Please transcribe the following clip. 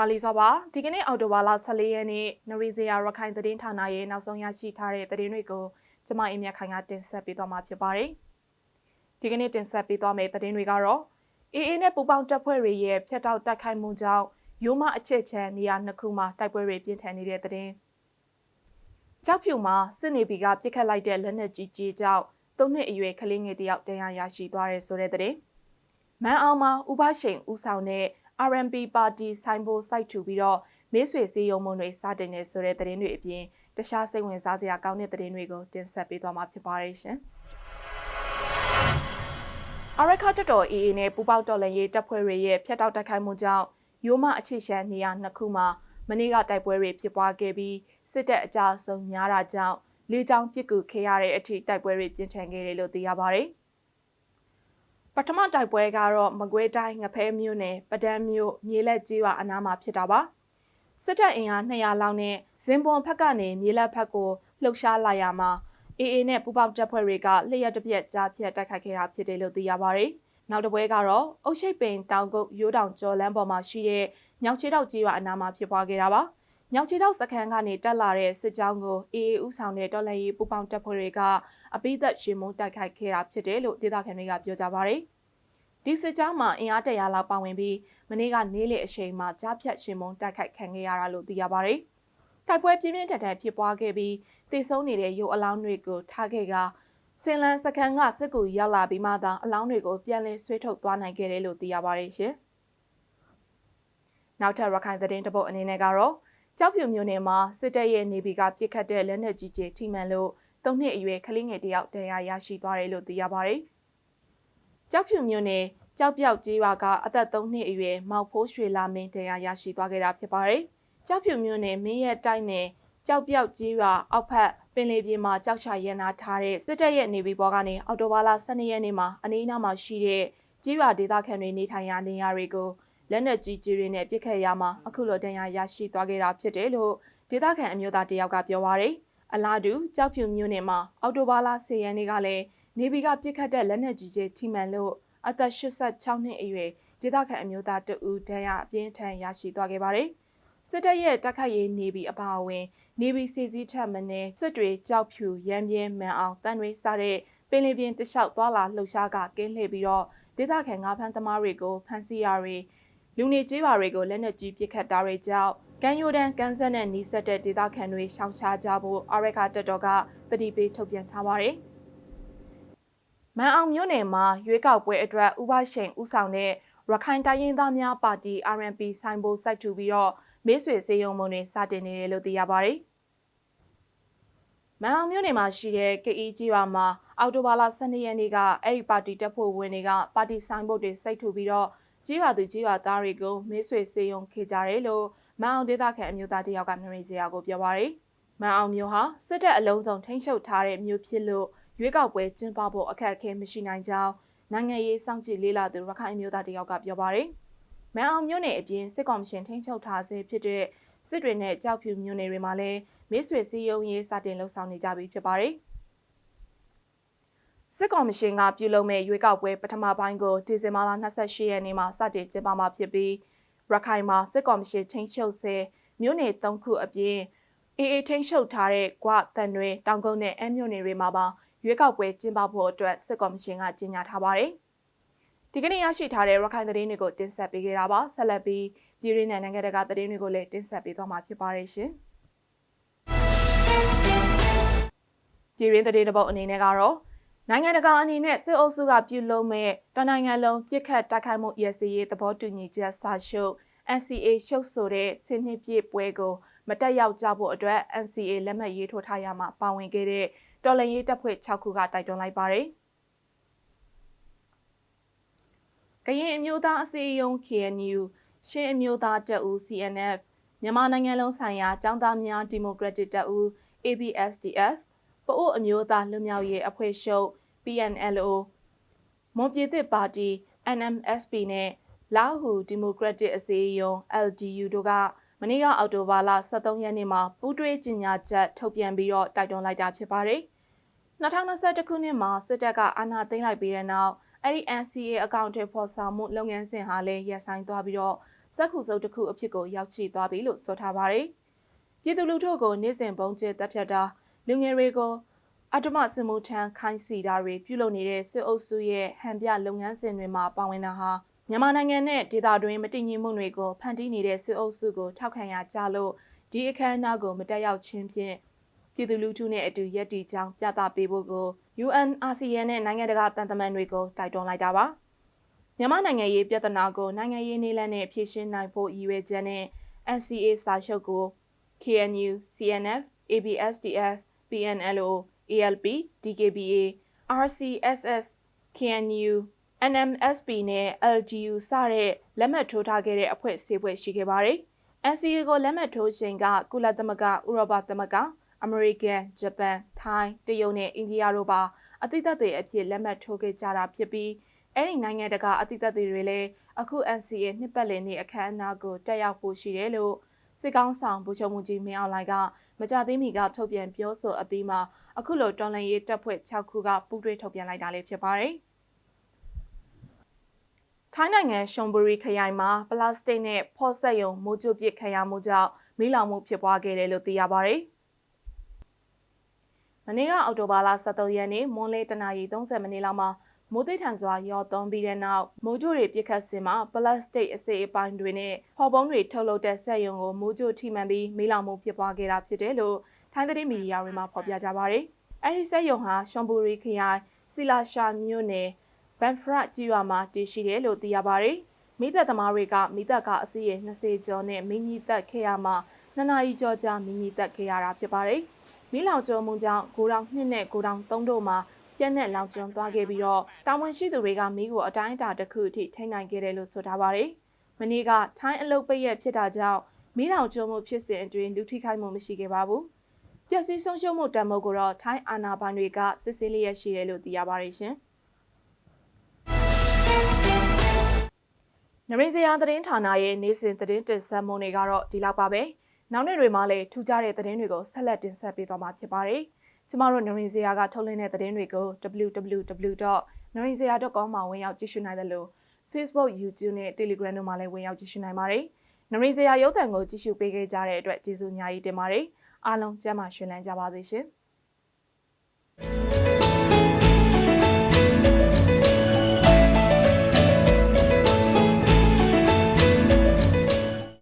တာလီစောပါဒီကနေ့အော်တိုဘာလ14ရက်နေ့နရီဇီယာရခိုင်သတင်းဌာနရဲ့နောက်ဆုံးရရှိထားတဲ့သတင်းတွေကိုကျမအင်းမြတ်ခိုင်ကတင်ဆက်ပေးသွားမှာဖြစ်ပါတယ်ဒီကနေ့တင်ဆက်ပေးသွားမယ့်သတင်းတွေကတော့အေးအေးနဲ့ပူပေါင်းတပ်ဖွဲ့တွေရဲ့ဖျက်တောက်တိုက်ခိုက်မှုကြောင့်ရိုးမအချစ်ချမ်းနေရာနှစ်ခုမှာတိုက်ပွဲတွေပြင်းထန်နေတဲ့သတင်းကြောက်ဖြူမှာစစ်နေပီကပြစ်ခတ်လိုက်တဲ့လက်နက်ကြီးကြီးကြောင့်သုံးနှစ်အရွယ်ကလေးငယ်တယောက်တရားရရှိသွားတယ်ဆိုတဲ့သတင်းမန်အောင်မှာဥပရှိန်ဦးဆောင်တဲ့ RMP ပါတီဆိုင်ဘိုစိုက်ထူပြီးတော့မေးဆွေစည်းရုံးမှုတွေစတင်နေဆိုတဲ့သတင်းတွေအပြင်တခြားစိတ်ဝင်စားစရာကောင်းတဲ့သတင်းတွေကိုတင်ဆက်ပေးသွားမှာဖြစ်ပါတယ်ရှင်။အရခတ်တော် AA နဲ့ပူပေါက်တော်လန်ရေးတပ်ဖွဲ့တွေရဲ့ဖျက်တောက်တိုက်ခိုက်မှုကြောင့်ရိုးမအခြေရှမ်းနေရာနှစ်ခုမှာမနေ့ကတိုက်ပွဲတွေဖြစ်ပွားခဲ့ပြီးစစ်တပ်အကြဆုံးများတာကြောင့်လေကြောင်းပစ်ကူခဲ့ရတဲ့အထိတိုက်ပွဲတွေပြင်းထန်ခဲ့တယ်လို့သိရပါတယ်။ ပထမတိုက်ပွဲကတော့မကွေးတိုင်းငဖဲမြို့နယ်ပဒန်းမြို့မြေလက်ကြီးရွာအနားမှာဖြစ်တာပါစစ်တပ်အင်အား200လောက်နဲ့ဇင်ပွန်ဖက်ကနေမြေလက်ဖက်ကိုလှုပ်ရှားလာရမှာအေအေနဲ့ပူပေါင်းတပ်ဖွဲ့တွေကလျှက်တစ်ပြက်ကြားဖြတ်တိုက်ခိုက်ခဲ့တာဖြစ်တယ်လို့သိရပါတယ်နောက်တစ်ပွဲကတော့အုတ်ရှိတ်ပင်တောင်ကုတ်ရိုးတောင်ကျော်လန်းပေါ်မှာရှိတဲ့ညောင်ချေတောက်ကြီးရွာအနားမှာဖြစ်ပွားခဲ့တာပါ ညောင်ချေတောက်စခန်းကနေတက်လာတဲ့စစ်ကြောင်းကိုအေအေဦးဆောင်တဲ့တော်လှန်ရေးပူပေါင်းတပ်ဖွဲ့တွေကအပိသက်ရှင်မုန်းတိုက်ခိုက်ခဲ့တာဖြစ်တယ်လို့ဒေသခံတွေကပြောကြပါဗျ။ဒီစစ်ကြောင်းမှာအင်အားတရာလောက်ပါဝင်ပြီးမနေ့ကနေ့လယ်အချိန်မှာကြားဖြတ်ရှင်မုန်းတိုက်ခိုက်ခံခဲ့ရတာလို့သိရပါဗျ။တိုက်ပွဲပြင်းပြင်းထန်ထန်ဖြစ်ပွားခဲ့ပြီးတိစုံနေတဲ့ရုပ်အလောင်းတွေကိုထားခဲ့ကစင်လန်စခန်းကစစ်ကူရောက်လာပြီးမှသာအလောင်းတွေကိုပြန်လည်ဆွေးထုတ်သွားနိုင်ခဲ့တယ်လို့သိရပါတယ်ရှင်။နောက်ထပ်ရခိုင်သတင်းတပုတ်အနေနဲ့ကတော့ ကြောက်ဖြူမြို့နယ်မှာစစ်တပ်ရဲ့နေဗီကပြစ်ခတ်တဲ့လက်နက်ကြီးကြီးထိမှန်လို့သုံးနှစ်အရွယ်ကလေးငယ်တယောက်တရားရရှိသွားတယ်လို့သိရပါတယ်။ကြောက်ဖြူမြို့နယ်ကြောက်ပြောက်ကြီးရွာကအသက်3နှစ်အရွယ်မောက်ဖိုးရွှေလာမင်းတရားရရှိသွားခဲ့တာဖြစ်ပါတယ်။ကြောက်ဖြူမြို့နယ်မင်းရဲတိုက်နယ်ကြောက်ပြောက်ကြီးရွာအောက်ဖက်ပင်လယ်ပြင်မှာကြောက်ချရန်နာထားတဲ့စစ်တပ်ရဲ့နေဗီဘောကနေအော်တိုဘာလ12ရက်နေ့မှာအနီးအနားမှာရှိတဲ့ကြီးရွာဒေသခံတွေနေထိုင်ရာနေရာတွေကို လက်နက်ကြီးကြီးတွေနဲ့ပစ်ခတ်ရမှာအခုလိုတရားရရှိသွားခဲ့တာဖြစ်တယ်လို့ဒေသခံအမျိုးသားတယောက်ကပြောပါရယ်အလားတူကြောက်ဖြူမြို့နယ်မှာအော်တိုဘာလ10ရက်နေ့ကလည်းနေဗီကပြစ်ခတ်တဲ့လက်နက်ကြီးကြီးထိမှန်လို့အသက်86နှစ်အရွယ်ဒေသခံအမျိုးသားတဦးဒဏ်ရာအပြင်းထန်ရရှိသွားခဲ့ပါတယ်စစ်တပ်ရဲ့တိုက်ခိုက်ရေးနေဗီအပါအဝင် နေဗီစီစည်းထက်မင်းစစ်တွေကြောက်ဖြူရမ်းပြင်းမန်အောင်တန်တွေစတဲ့ပင်လယ်ပြင်တလျှောက်သွားလာလှုပ်ရှားကကင်းလှည့်ပြီးတော့ဒေသခံငါးဖမ်းသမားတွေကိုဖမ်းဆီးရတွေ လူနေကျေးပါတွေကိုလက်နက်ကြီးပစ်ခတ်တာတွေကြောင့်ကန်ယိုဒန်ကန်ဆက်နဲ့နီးစပ်တဲ့ဒေသခံတွေရှောင်ရှားကြဖို့အရက်ကာတက်တော်ကတတိပေးထုတ်ပြန်ထားပါတယ်။မန်အောင်မြို့နယ်မှာရွေးကောက်ပွဲအတွက်ဥပရှိန်ဥဆောင်တဲ့ရခိုင်တိုင်းရင်းသားများပါတီ RNP ဆိုင်ဘိုစိုက်ထူပြီးတော့မေးဆွေစေယုံမုံတွေစတင်နေတယ်လို့သိရပါတယ်။မန်အောင်မြို့နယ်မှာရှိတဲ့ကအေးကြီးရွာမှာအော်တိုဘာလ12ရက်နေ့ကအဲ့ဒီပါတီတပ်ဖွဲ့ဝင်တွေကပါတီဆိုင်ဘုတ်တွေစိုက်ထူပြီးတော့ ကြီးရွာသူကြီးရွာသားတွေကိုမေးဆွေစေယုံခေကြတယ်လို့မန်အောင်ဒေသခံအမျိုးသားတယောက်ကနှရိစရာကိုပြောပါရယ်မန်အောင်မျိုးဟာစစ်တပ်အလုံးစုံထိန်းချုပ်ထားတဲ့မျိုးဖြစ်လို့ရွေးကောက်ပွဲကျင်းပဖို့အခက်အခဲမရှိနိုင်ကြောင်းနိုင်ငံရေးစောင့်ကြည့်လေ့လာသူရခိုင်အမျိုးသားတယောက်ကပြောပါရယ်မန်အောင်မျိုးနယ်အပြင်စစ်ကောင်ရှင်ထိန်းချုပ်ထားဆဲဖြစ်တဲ့စစ်တွေနဲ့ကြောက်ဖြူမျိုးနယ်တွေမှာလည်းမေးဆွေစည်းရုံးရေးစတင်လှုပ်ဆောင်နေကြပြီဖြစ်ပါတယ် စစ်ကော်မရှင်ကပြုလုပ်မဲ့ရွေးကောက်ပွဲပထမပိုင်းကိုဒီဇင်ဘာလ28ရက်နေ့မှာစတင်ကျင်းပမှာဖြစ်ပြီးရခိုင်မှာစစ်ကော်မရှင်ထိန်းချုပ်ဆဲမြို့နယ်၃ခုအပြင်အေအေထိန်းချုပ်ထားတဲ့ကွာတန်တွေတောင်ကုန်းနဲ့အမြို့နယ်တွေမှာပါရွေးကောက်ပွဲကျင်းပဖို့အတွက်စစ်ကော်မရှင်ကကြေညာထားပါတယ်။ဒီကနေ့ရရှိထားတဲ့ရခိုင်သတင်းတွေကိုတင်ဆက်ပေးခဲ့တာပါဆက်လက်ပြီးပြည်ရင်းနဲ့နိုင်ငံတကာသတင်းတွေကိုလည်းတင်ဆက်ပေးသွားမှာဖြစ်ပါတယ်ရှင်။ပြည်ရင်းသတင်းတစ်ပုဒ်အနေနဲ့ကတော့ နိုင်ငံတကာအနေနဲ့စစ်အုပ်စုကပြုလုပ်မဲ့တနိုင်ငံလုံးပြစ်ခတ်တိုက်ခိုက်မှုရစရေးသဘောတူညီချက်စာချုပ် NCA ရှုပ်ဆိုတဲ့ဆင်းနှပြည့်ပွဲကိုမတက်ရောက်ကြဖို့အတွက် NCA လက်မှတ်ရေးထိုးထားရမှာပါဝင်ခဲ့တဲ့တော်လှန်ရေးတပ်ဖွဲ့6ခုကတိုက်တွန်းလိုက်ပါတယ်။ကရင်အမျိုးသားအစည်းအရုံး KNU ရှင်းအမျိုးသားတပ်ဦး CNF မြန်မာနိုင်ငံလုံးဆိုင်ရာចောင်းသားများဒီမိုကရက်တစ်တပ်ဦး ABSDF ပအို့အမျိုးသားလွတ်မြောက်ရေးအဖွဲ့ချုပ် PNLO မွန်ပြည်သစ်ပါတီ NMSP နဲ့လာဟူဒီမိုကရက်တစ်အစည်းအရုံး LDU တို့ကမနေ့ကအောက်တိုဘာလ23ရက်နေ့မှာပူးတွဲကြေညာချက်ထုတ်ပြန်ပြီးတော့တိုက်တွန်းလိုက်တာဖြစ်ပါတယ်။2021ခုနှစ်မှာစစ်တပ်ကအာဏာသိမ်းလိုက်ပြီးတဲ့နောက်အဲ့ဒီ NCA အကောင့်တွေဖော်ဆောင်မှုလုပ်ငန်းစဉ်ဟာလည်းရပ်ဆိုင်းသွားပြီးတော့စက်ခုစုပ်တစ်ခုအဖြစ်ကိုရောက်ရှိသွားပြီလို့ဆိုထားပါတယ်။ပြည်သူလူထုကိုနေ့စဉ်ပုံကျဲတပ်ဖြတ်တာလူငယ်တွေကို အတ္တမစမှုထမ်းခိုင်းစီတာတွေပြုလုပ်နေတဲ့စစ်အုပ်စုရဲ့ဟန်ပြလုပ်ငန်းစဉ်တွေမှာပါဝင်တာဟာမြန်မာနိုင်ငံနဲ့ဒေသတွင်းမတည်ငြိမ်မှုတွေကိုဖန်တီးနေတဲ့စစ်အုပ်စုကိုထောက်ခံရကြလို့ဒီအခမ်းအနားကိုမတက်ရောက်ခြင်းဖြင့်ပြည်သူလူထုနဲ့အတူရက်တီကြောင်းပြသပေးဖို့ကို UN ASEAN နဲ့နိုင်ငံတကာတန်တမန်တွေကိုတိုက်တွန်းလိုက်တာပါမြန်မာနိုင်ငံရေးပြဿနာကိုနိုင်ငံရေးနည်းလမ်းနဲ့ဖြေရှင်းနိုင်ဖို့ရည်ရွယ်ချက်နဲ့ NCA စာချုပ်ကို KNU, CNF, ABSDF, PNLO, ALP, DKBA, RCSS, KNU, NMSP နဲ့ LGU စတဲ့လက်မှတ်ထိုးထားခဲ့တဲ့အဖွဲ့အစည်းဖွဲ့ရှိခဲ့ပါတယ်။ NCA ကိုလက်မှတ်ထိုးချိန်ကကုလသမဂ္ဂဥရောပသမဂ္ဂအမေရိကန်ဂျပန်ထိုင်းတရုတ်နဲ့အိန္ဒိယတို့ပါအသီးသတ်တွေအဖြစ်လက်မှတ်ထိုးခဲ့ကြတာဖြစ်ပြီးအဲ့ဒီနိုင်ငံတကာအသီးသတ်တွေလည်းအခု NCA နှစ်ပတ်လည်နေ့အခမ်းအနားကိုတက်ရောက်ဖို့ရှိတယ်လို့ စစ်ကောင်းဆောင်ဗိုလ်ချုပ်မှုကြီးမင်းအောင်လှိုင်ကမကြသေးမီကထုတ်ပြန်ပြောဆိုအပြီးမှာအခုလိုတော်လှန်ရေးတပ်ဖွဲ့6ခုကပူးတွဲထုတ်ပြန်လိုက်တာလည်းဖြစ်ပါတယ်။ထိုင်းနိုင်ငံရှွန်ဘူရီခရိုင်မှာပလတ်စတစ်နဲ့ဖော့ဆက်ယုံမိုးကြိုပစ်ခံရမှုကြောင့်မိလောင်မှုဖြစ်ပွားခဲ့တယ်လို့သိရပါတယ်။မနေ့ကအောက်တိုဘာလ23ရက်နေ့မွန်းလေးတနာရီ30မိနစ်လောက်မှာ မိုးသိထန်စွာရောသွန်းပြီးတဲ့နောက်မိုးကြိုတွေပြစ်ခတ်စင်မှာပလတ်စတစ်အစိအပိုင်းတွေနဲ့ဟော်ပုံးတွေထုတ်လုပ်တဲ့စက်ရုံကိုမိုးကြိုထိမှန်ပြီးမိလောင်မှုဖြစ်ပွားခဲ့တာဖြစ်တယ်လို့ထိုင်းသတင်းမီဒီယာတွေမှာဖော်ပြကြပါတယ်။အဲဒီစက်ရုံဟာရှွန်ဘူရီခရိုင်စီလာရှာမြို့နယ်ဘန်ဖရကြီးရွာမှာတည်ရှိတယ်လို့သိရပါတယ်။မိသက်သမားတွေကမိသက်ကအစီးရေ20ကျော်နဲ့မိညီသက်ခဲ့ရမှာနှစ်နာရီကျော်ကြာမိညီသက်ခဲ့ရတာဖြစ်ပါတယ်။မိလောင်ကျုံမှုကြောင့်ကိုတောင်2နဲ့ကိုတောင်3တို့မှာ ပြက်နဲ့လောင်ကျွမ်းသွားခဲ့ပြီးတော့တာဝန်ရှိသူတွေကမိကိုအတိုင်းအတာတစ်ခုအထိထိန်းနိုင်ခဲ့တယ်လို့ဆိုထားပါတယ်။မနေ့ကထိုင်းအလုတ်ပိတ်ရက်ဖြစ်တာကြောင့်မိလောင်ကျွမ်းမှုဖြစ်စဉ်အတွင်းလူထိခိုက်မှုမရှိခဲ့ပါဘူး။ပျက်စီးဆုံးရှုံးမှုတံမိုးကိုတော့ထိုင်းအာဏာပိုင်တွေကစစ်ဆေးလျက်ရှိတယ်လို့သိရပါတယ်ရှင်။နရင်းစရာသတင်းဌာနရဲ့နေ့စဉ်သတင်းတင်ဆက်မှုတွေကတော့ဒီလောက်ပါပဲ။နောက်နေ့တွေမှာလည်းထူးခြားတဲ့သတင်းတွေကိုဆက်လက်တင်ဆက်ပေးသွားမှာဖြစ်ပါတယ်။ ကျမတို့နရင်ဇေယျကထုတ်လွှင့်တဲ့သတင်းတွေကို www.narinzia.com မှာဝင်ရောက်ကြည့်ရှုနိုင်တယ်လို့ Facebook, YouTube နဲ့ Telegram တို့မှာလည်းဝင်ရောက်ကြည့်ရှုနိုင်ပါတယ်။နရင်ဇေယျရုပ်သံကိုကြည့်ရှုပေးခဲ့ကြတဲ့အတွက်ကျေးဇူးအများကြီးတင်ပါတယ်။အားလုံးကျမ်းမာရှင်လန်းကြပါစေရှင်။